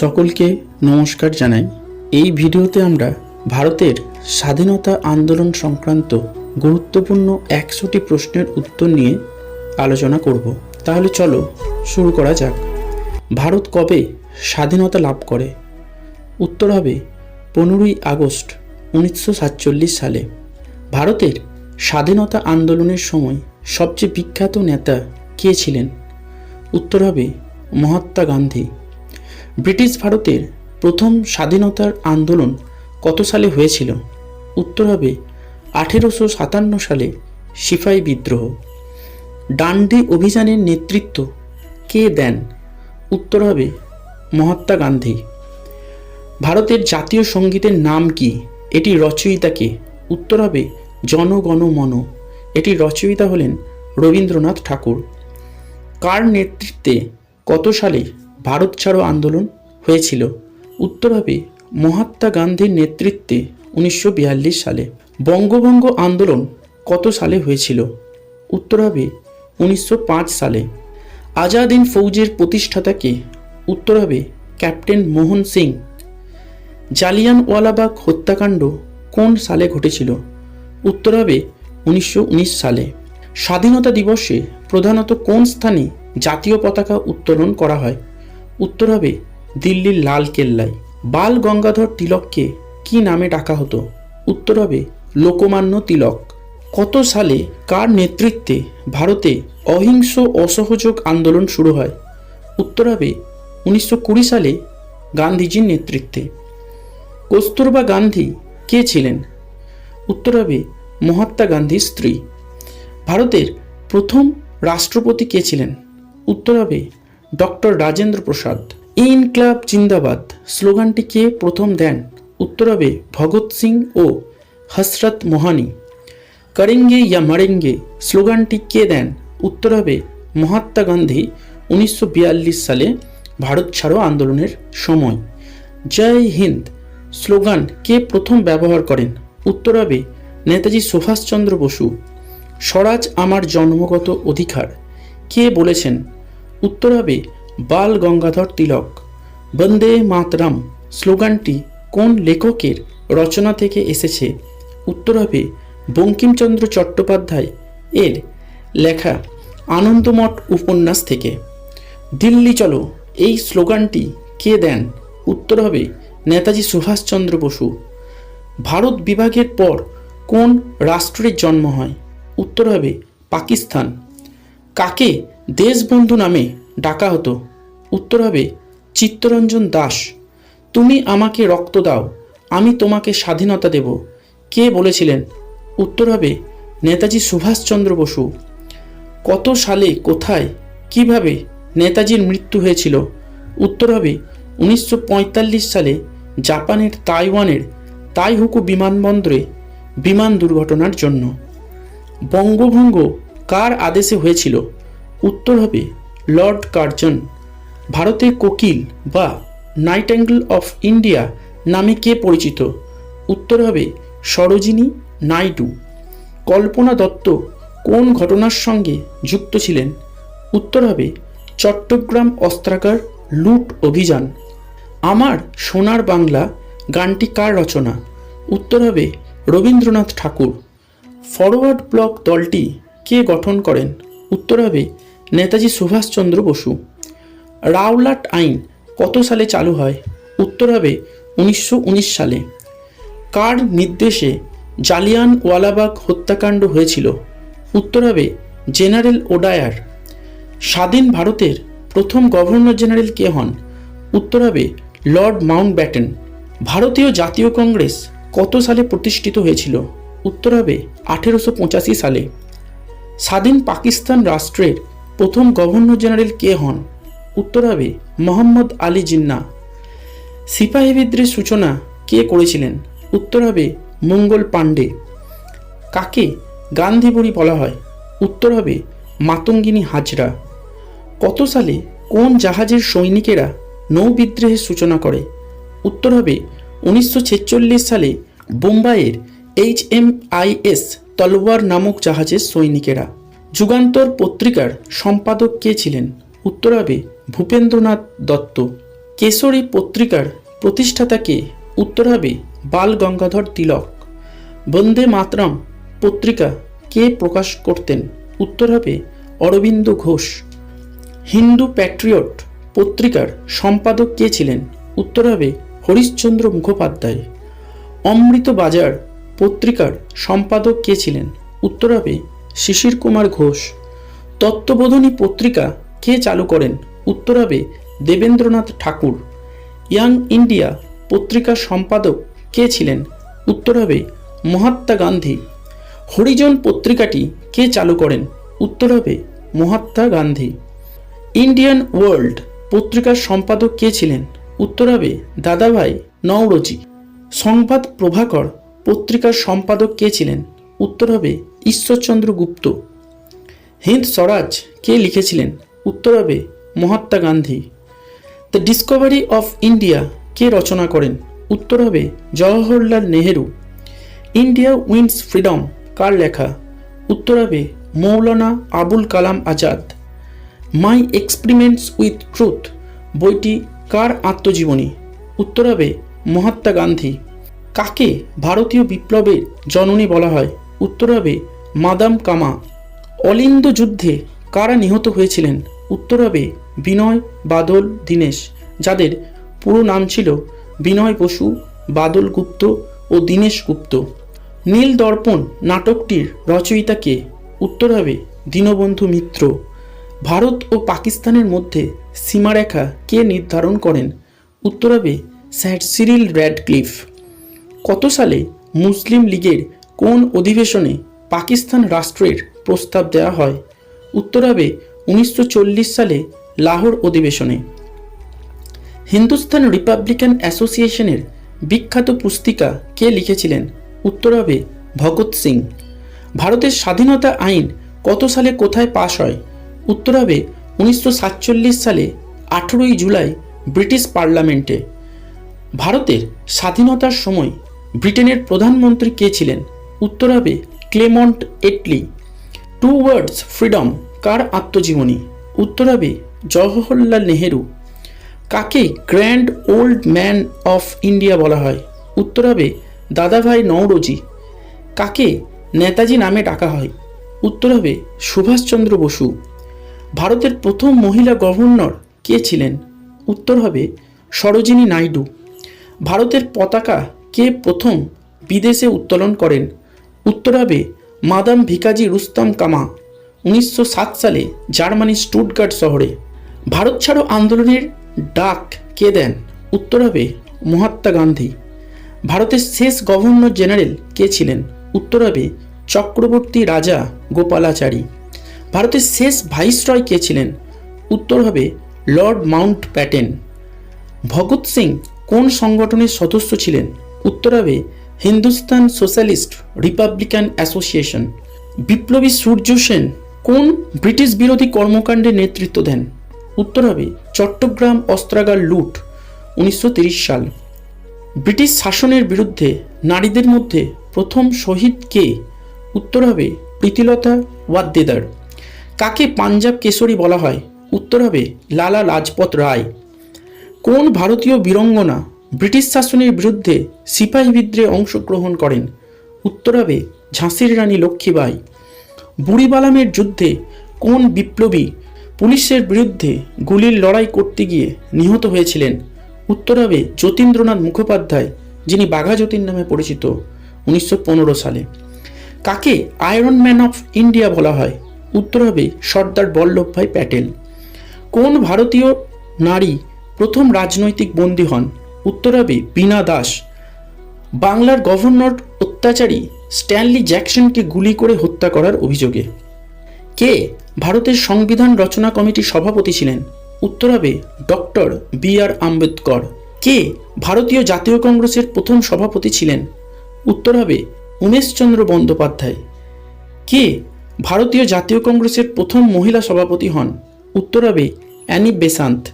সকলকে নমস্কার জানাই। এই ভিডিওতে আমরা ভারতের স্বাধীনতা আন্দোলন সংক্রান্ত গুরুত্বপূর্ণ একশোটি প্রশ্নের উত্তর নিয়ে আলোচনা করব। তাহলে চলো শুরু করা যাক। ভারত কবে স্বাধীনতা লাভ করে? উত্তর হবে পনেরোই আগস্ট উনিশশো সাতচল্লিশ সালে। ভারতের স্বাধীনতা আন্দোলনের সময় সবচেয়ে বিখ্যাত নেতা কে ছিলেন? উত্তর হবে মহাত্মা গান্ধী। ব্রিটিশ ভারতের প্রথম স্বাধীনতার আন্দোলন কত সালে হয়েছিল? উত্তর হবে আঠেরোশো সাতান্ন সালে সিপাহী বিদ্রোহ। ডান্ডি অভিযানের নেতৃত্ব কে দেন? উত্তর হবে মহাত্মা গান্ধী। ভারতের জাতীয় সঙ্গীতের নাম কি? এটি রচয়িতাকে। উত্তর হবে জনগণ মন এটি রচয়িতা হলেন রবীন্দ্রনাথ ঠাকুর। কার নেতৃত্বে কত সালে ভারত ছাড়ো আন্দোলন? হয়েছিল। উত্তর হবে মহাত্মা গান্ধীর নেতৃত্বে উনিশশো বিয়াল্লিশ সালে বঙ্গভঙ্গ আন্দোলন কত সালে হয়েছিল? উত্তর হবে উনিশশো পাঁচ সালে আজাদিন ফৌজের প্রতিষ্ঠাতাকে উত্তর হবে ক্যাপ্টেন মোহন সিং জালিয়ানওয়ালাবাগ হত্যাকাণ্ড কোন সালে ঘটেছিল? উত্তর হবে উনিশশো উনিশ সালে স্বাধীনতা দিবসে প্রধানত কোন স্থানে জাতীয় পতাকা উত্তোলন করা হয়? উত্তর হবে দিল্লির লাল কেল্লায়। বাল গঙ্গাধর তিলককে কি নামে ডাকা হতো? উত্তর হবে, লোকমান্য তিলক। কত সালে কার নেতৃত্বে ভারতে অহিংস অসহযোগ আন্দোলন শুরু হয়? উত্তর হবে, উনিশশো কুড়ি সালে গান্ধীজির নেতৃত্বে। কস্তুরবা গান্ধী কে ছিলেন? উত্তর হবে, মহাত্মা গান্ধীর স্ত্রী। ভারতের প্রথম রাষ্ট্রপতি কে ছিলেন? উত্তর হবে, ডক্টর রাজেন্দ্র প্রসাদ। ইনক্লাব জিন্দাবাদ। স্লোগানটি কে প্রথম দেন উত্তর হবে ভগৎ সিং ও হসরত মোহানি। করেঙ্গে ইয়া মরেঙ্গে স্লোগানটি কে দেন উত্তর হবে মহাত্মা গান্ধী উনিশশো বিয়াল্লিশ সালে ভারত ছাড়ো আন্দোলনের সময়। জয় হিন্দ স্লোগান কে প্রথম ব্যবহার করেন উত্তর হবে নেতাজি সুভাষচন্দ্র বসু। স্বরাজ আমার জন্মগত অধিকার। কে বলেছেন উত্তর হবে বাল গঙ্গাধর তিলক। বন্দে মাতরাম স্লোগানটি কোন লেখকের রচনা থেকে এসেছে? উত্তর হবে বঙ্কিমচন্দ্র চট্টোপাধ্যায় এর লেখা আনন্দমঠ উপন্যাস থেকে। দিল্লি চলো, এই স্লোগানটি কে দেন? উত্তর হবে নেতাজি সুভাষচন্দ্র বসু। ভারত বিভাগের পর কোন রাষ্ট্রের জন্ম হয়? উত্তর হবে পাকিস্তান। কাকে দেশবন্ধু নামে ডাকা হতো। উত্তর হবে, চিত্তরঞ্জন দাস, তুমি আমাকে রক্ত দাও, আমি তোমাকে স্বাধীনতা দেব। কে বলেছিলেন? উত্তর হবে, নেতাজি সুভাষচন্দ্র বসু। কত সালে, কোথায়, কীভাবে নেতাজির মৃত্যু হয়েছিল? উত্তর হবে, উনিশশো পঁয়তাল্লিশ সালে জাপানের তাইওয়ানের তাইহুকু বিমানবন্দরে বিমান দুর্ঘটনার জন্য। বঙ্গভঙ্গ কার আদেশে হয়েছিল? উত্তর হবে লর্ড কার্জন, ভারতে কোকিল বা নাইট অ্যাঙ্গেল অফ ইন্ডিয়া নামে কে পরিচিত? উত্তর হবে সরোজিনী নাইডু। কল্পনা দত্ত কোন ঘটনার সঙ্গে যুক্ত ছিলেন? উত্তর হবে চট্টগ্রাম অস্ত্রাগার লুট অভিযান। আমার সোনার বাংলা গানটি কার রচনা? উত্তর হবে রবীন্দ্রনাথ ঠাকুর। ফরওয়ার্ড ব্লক দলটি কে গঠন করেন? উত্তর হবে নেতাজি সুভাষচন্দ্র বসু। রাওলাট আইন কত সালে চালু হয়? উত্তর হবে উনিশশো উনিশ সালে। কার নির্দেশে জালিয়ান ওয়ালাবাগ হত্যাকাণ্ড হয়েছিল? উত্তর হবে জেনারেল ওডায়ার। স্বাধীন ভারতের প্রথম গভর্নর জেনারেল কে হন? উত্তর হবে লর্ড মাউন্ট ব্যাটেন ভারতীয় জাতীয় কংগ্রেস কত সালে প্রতিষ্ঠিত হয়েছিল? উত্তর হবে আঠেরোশো পঁচাশি সালে। স্বাধীন পাকিস্তান রাষ্ট্রের প্রথম গভর্নর জেনারেল কে হন? উত্তর হবে মোহাম্মদ আলী জিন্না। সিপাহী বিদ্রোহের সূচনা কে করেছিলেন? উত্তর হবে মঙ্গল পাণ্ডে। কাকে গান্ধী বুড়ি বলা হয়? উত্তর হবে মাতঙ্গিনী হাজরা। কত সালে কোন জাহাজের সৈনিকেরা নৌ বিদ্রোহের সূচনা করে? উত্তর হবে উনিশশো ছেচল্লিশ সালে বোম্বাইয়ের H M I S Talwar নামক জাহাজের সৈনিকেরা। যুগান্তর পত্রিকার সম্পাদক কে ছিলেন? উত্তর হবে ভূপেন্দ্রনাথ দত্ত। কেশরী পত্রিকার প্রতিষ্ঠাতা কে? উত্তর হবে বাল গঙ্গাধর তিলক। বন্দে মাতরম পত্রিকা কে প্রকাশ করতেন? উত্তর হবে অরবিন্দ ঘোষ। হিন্দু প্যাট্রিয়ট পত্রিকার সম্পাদক কে ছিলেন? উত্তর হবে হরিশ্চন্দ্র মুখোপাধ্যায়। অমৃত বাজার পত্রিকার সম্পাদক কে ছিলেন? উত্তর হবে শিশির কুমার ঘোষ। তত্ত্ববোধনী পত্রিকা কে চালু করেন? উত্তর হবে দেবেন্দ্রনাথ ঠাকুর। ইয়াং ইন্ডিয়া পত্রিকার সম্পাদক কে ছিলেন? উত্তর হবে মহাত্মা গান্ধী। হরিজন পত্রিকাটি কে চালু করেন? উত্তর হবে মহাত্মা গান্ধী। ইন্ডিয়ান ওয়ার্ল্ড পত্রিকার সম্পাদক কে ছিলেন? উত্তর হবে দাদাভাই নওরোজি। সংবাদ প্রভাকর পত্রিকার সম্পাদক কে ছিলেন? উত্তর হবে ঈশ্বরচন্দ্র গুপ্ত। হিন্দ স্বরাজ কে লিখেছিলেন? উত্তর হবে Mahatma Gandhi. The discovery of India কে রচনা করেন? উত্তর হবে Jawaharlal Nehru. India wins freedom কার লেখা? উত্তর হবে Maulana Abul Kalam Azad. My experiments with truth বইটি কার আত্মজীবনী? উত্তর হবে মহাত্মা গান্ধী। কাকে ভারতীয় বিপ্লবের জননী বলা হয়? উত্তর হবে, মাদাম কামা। অলিন্দ যুদ্ধে কারা নিহত হয়েছিলেন? উত্তর হবে, বিনয়, বাদল, দীনেশ। যাদের পুরো নাম ছিল বিনয় বসু, বাদল গুপ্ত ও দীনেশ গুপ্ত। নীল দর্পণ নাটকটির রচয়িতা কে? উত্তর হবে, দীনবন্ধু মিত্র। ভারত ও পাকিস্তানের মধ্যে সীমারেখা কে নির্ধারণ করেন? উত্তর হবে, স্যার সিরিল র্যাডক্লিফ কত সালে মুসলিম লীগের কোন অধিবেশনে পাকিস্তান রাষ্ট্রের প্রস্তাব দেওয়া হয়? উত্তর হবে উনিশশো চল্লিশ সালে লাহোর অধিবেশনে। হিন্দুস্তান রিপাবলিকান অ্যাসোসিয়েশনের বিখ্যাত পুস্তিকা কে লিখেছিলেন? উত্তর হবে ভগৎ সিং। ভারতের স্বাধীনতা আইন কত সালে কোথায় পাশ হয়? উত্তর হবে উনিশশো সাতচল্লিশ সালে আঠেরোই জুলাই ব্রিটিশ পার্লামেন্টে। ভারতের স্বাধীনতার সময় ব্রিটেনের প্রধানমন্ত্রী কে ছিলেন? উত্তর হবে Clement Attlee. Towards freedom কার আত্মজীবনী? উত্তর হবে জওহরলাল নেহেরু। কাকে grand old man of India বলা হয়? উত্তর হবে দাদাভাই নওরোজি। কাকে নেতাজি নামে ডাকা হয়? উত্তর হবে সুভাষচন্দ্র বসু। ভারতের প্রথম মহিলা গভর্নর কে ছিলেন? উত্তর হবে সরোজিনী নাইডু। ভারতের পতাকা কে প্রথম বিদেশে উত্তোলন করেন? উত্তর হবে মাদাম ভিকাজি রুস্তম কামা, উনিশশো সাত সালে জার্মানির স্টুটগার্ট শহরে। ভারত ছাড়ো আন্দোলনের ডাক কে দেন? উত্তর হবে মহাত্মা গান্ধী। ভারতের শেষ গভর্নর জেনারেল কে ছিলেন? উত্তর হবে চক্রবর্তী রাজা গোপালাচারী। ভারতের শেষ ভাইসরয় কে ছিলেন? উত্তর হবে Lord Mountbatten. Bhagat Singh কোন সংগঠনের সদস্য ছিলেন? উত্তর হবে হিন্দুস্তান সোশ্যালিস্ট রিপাবলিকান অ্যাসোসিয়েশন। বিপ্লবী সূর্য সেন কোন ব্রিটিশ বিরোধী কর্মকাণ্ডে নেতৃত্ব দেন? উত্তর হবে চট্টগ্রাম অস্ত্রাগার লুট, উনিশশো সাল। ব্রিটিশ শাসনের বিরুদ্ধে নারীদের মধ্যে প্রথম শহীদ কে? উত্তর হবে প্রীতিলতা ওয়াদ্দেদার। কাকে পাঞ্জাব কেশরী বলা হয়? উত্তর হবে লালা লাজপত রায়। কোন ভারতীয় বীরঙ্গনা ব্রিটিশ শাসনের বিরুদ্ধে সিপাহী বিদ্রোহে অংশগ্রহণ করেন। উত্তর হবে ঝাঁসির রানী লক্ষ্মীবাই বুড়িবালামের যুদ্ধে কোন বিপ্লবী পুলিশের বিরুদ্ধে গুলির লড়াই করতে গিয়ে নিহত হয়েছিলেন? উত্তর হবে যতীন্দ্রনাথ মুখোপাধ্যায়, যিনি বাঘা যতীন নামে পরিচিত, উনিশশো পনেরো সালে। কাকে আয়রন ম্যান অফ ইন্ডিয়া বলা হয়? উত্তর হবে সর্দার বল্লভভাই প্যাটেল। কোন ভারতীয় নারী প্রথম রাজনৈতিক বন্দী হন? উত্তর হবে বীণা দাস। বাংলার গভর্নর অত্যাচারী স্ট্যানলি জ্যাকসনকে গুলি করে হত্যা করার অভিযোগে। কে? ভারতের সংবিধান রচনা কমিটির সভাপতি ছিলেন। উত্তর হবে ডক্টর বি আর আম্বেদকর। কে? ভারতীয় জাতীয় কংগ্রেসের প্রথম সভাপতি ছিলেন। উত্তর হবে উমেশচন্দ্র বন্দ্যোপাধ্যায়। কে? ভারতীয় জাতীয় কংগ্রেসের প্রথম মহিলা সভাপতি হন। উত্তর হবে অ্যানি বেসান্ত।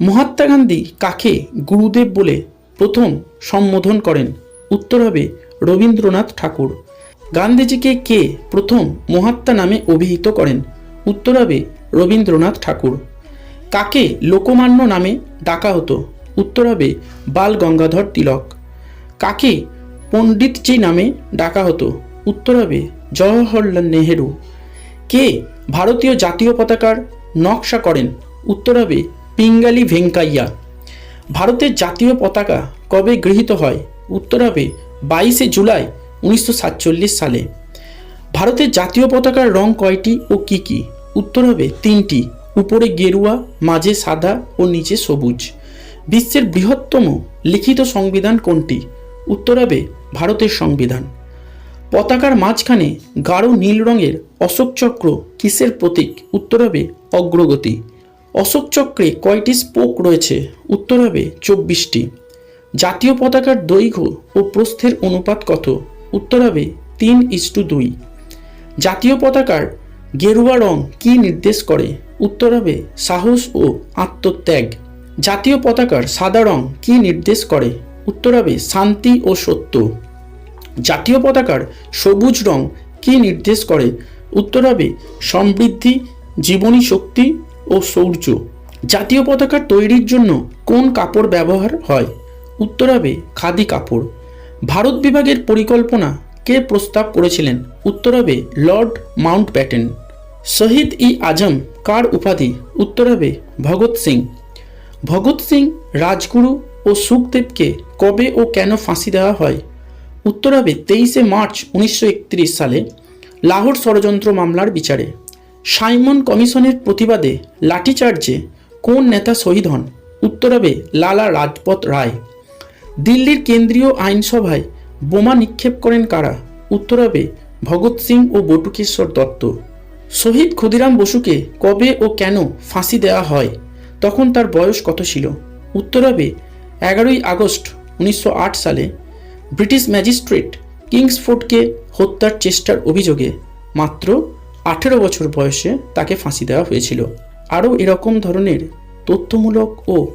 মহাত্মা গান্ধী কাকে গুরুদেব বলে প্রথম সম্বোধন করেন? উত্তর হবে রবীন্দ্রনাথ ঠাকুর। গান্ধীজিকে কে প্রথম মহাত্মা নামে অভিহিত করেন? উত্তর হবে রবীন্দ্রনাথ ঠাকুর। কাকে লোকমান্য নামে ডাকা হতো? উত্তর হবে বাল গঙ্গাধর তিলক। কাকে পণ্ডিতজি নামে ডাকা হতো? উত্তর হবে জওয়াহরলাল নেহেরু। কে ভারতীয় জাতীয় পতাকার নকশা করেন? উত্তর হবে পিঙ্গালি ভেঙ্কাইয়া। ভারতের জাতীয় পতাকা কবে গৃহীত হয়? উত্তর হবে বাইশে জুলাই উনিশশো সাতচল্লিশ সালে। ভারতের জাতীয় পতাকার রং কয়টি ও কি কি? উত্তর হবে তিনটি। উপরে গেরুয়া, মাঝে সাদা ও নিচে সবুজ। বিশ্বের বৃহত্তম লিখিত সংবিধান কোনটি? উত্তর হবে ভারতের সংবিধান। পতাকার মাঝখানে গাঢ় নীল রঙের অশোক চক্র কিসের প্রতীক? উত্তর হবে অগ্রগতি। অশোক চক্রে কয়টি স্পোক রয়েছে? উত্তর হবে চব্বিশটি। জাতীয় পতাকার দৈর্ঘ্য ও প্রস্থের অনুপাত কত? উত্তর হবে তিন ইস্টু দুই। জাতীয় পতাকার গেরুয়া রং কি নির্দেশ করে? উত্তর হবে সাহস ও আত্মত্যাগ। জাতীয় পতাকার সাদা রং কি নির্দেশ করে? উত্তর হবে শান্তি ও সত্য। জাতীয় পতাকার সবুজ রং কি নির্দেশ করে? উত্তর হবে সমৃদ্ধি, জীবনী শক্তি ও শৌর্য জাতীয় পতাকা তৈরির জন্য কোন কাপড় ব্যবহার হয়? উত্তর হবে খাদি কাপড়। ভারত বিভাগের পরিকল্পনা কে প্রস্তাব করেছিলেন? উত্তর হবে Lord Mountbatten Shaheed e Azam কার উপাধি? উত্তর হবে ভগৎ সিং। ভগৎ সিং রাজগুরু ও সুখদেবকে কবে ও কেন ফাঁসি দেওয়া হয়? উত্তর হবে তেইশে মার্চ উনিশশো একত্রিশ সালে লাহোর ষড়যন্ত্র মামলার বিচারে। সাইমন কমিশনের প্রতিবাদে লাঠিচার্জে কোন নেতা শহীদ হন? উত্তর হবে লালা রাজপথ রায়। দিল্লির কেন্দ্রীয় আইনসভায় বোমা নিক্ষেপ করেন কারা? উত্তর হবে ভগৎ সিং ও বটুকেশ্বর দত্ত। শহীদ ক্ষুদিরাম বসুকে কবে ও কেন ফাঁসি দেওয়া হয়? তখন তার বয়স কত ছিল? উত্তর হবে এগারোই আগস্ট উনিশশো আট সালে ব্রিটিশ ম্যাজিস্ট্রেট কিংসফোর্ডকে হত্যার চেষ্টার অভিযোগে। মাত্র আঠেরো বছর বয়সে তাকে ফাঁসি দেওয়া হয়েছিল। আরও এরকম ধরনের তথ্যমূলক ও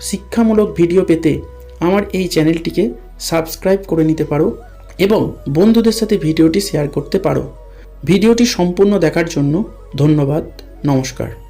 শিক্ষামূলক ভিডিও পেতে আমার এই চ্যানেলটিকে সাবস্ক্রাইব করে নিতে পারো এবং বন্ধুদের সাথে ভিডিওটি শেয়ার করতে পারো। ভিডিওটি সম্পূর্ণ দেখার জন্য ধন্যবাদ, নমস্কার।